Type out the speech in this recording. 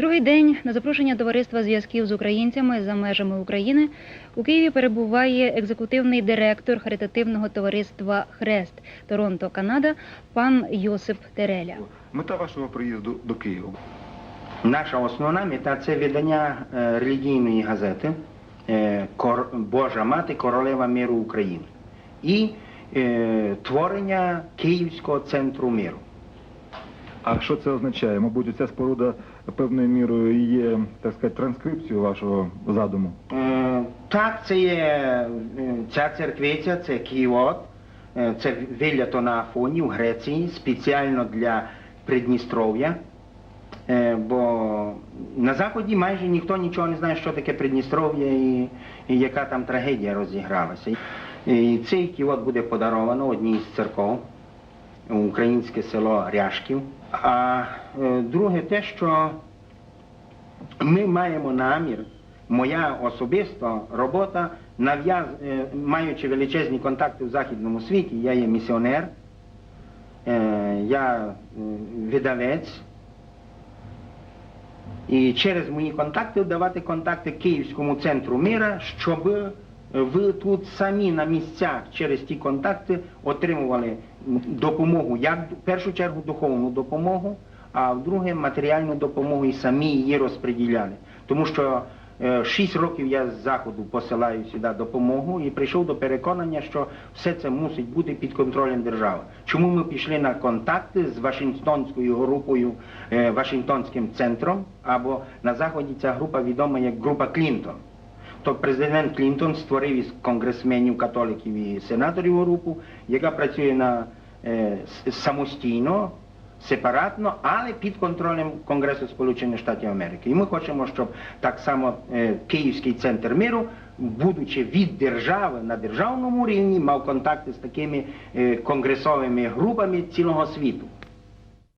Другий день на запрошення товариства зв'язків з українцями за межами України у Києві перебуває екзекутивний директор харитативного товариства Хрест Торонто, Канада, пан Йосип Тереля. Мета вашого приїзду до Києва. Наша основна мета це видання е, релігійної газети е, Божа мати королева миру України і е, творення Київського центру миру. А що це означає? Мабуть, ця споруда певною мірою є, так сказати, транскрипцією вашого задуму. Е, Так, це є е, ця церквиця, це Київот, е, це вилято на Афоні в Греції спеціально для Придністров'я. Бо на Заході майже ніхто нічого не знає, що таке Придністров'я і, і яка там трагедія розігралася. І цей кіот буде подаровано одній з церков, українське село Ряшків. А е, друге те, що ми маємо намір, моя особиста робота, нав'яз, е, маючи величезні контакти в західному світі, я є місіонер, е, я е, видавець. І через мої контакти давати контакти Київському центру мира, щоб ви тут самі на місцях через ті контакти отримували допомогу, як в першу чергу духовну допомогу, а в друге матеріальну допомогу і самі її розподіляли. Тому що е, шість років я з заходу посилаю сюди допомогу і прийшов до переконання, що все це мусить бути під контролем держави. Чому ми пішли на контакти з Вашингтонською групою, е, Вашингтонським центром, або на заході ця група відома як група Клінтон. То президент Клінтон створив із конгресменів, католиків і сенаторів групу, яка працює на, е, самостійно, сепаратно, але під контролем Конгресу Сполучених Штатів Америки. І ми хочемо, щоб так само е, Київський центр миру, будучи від держави на державному рівні, мав контакти з такими е, конгресовими групами цілого світу.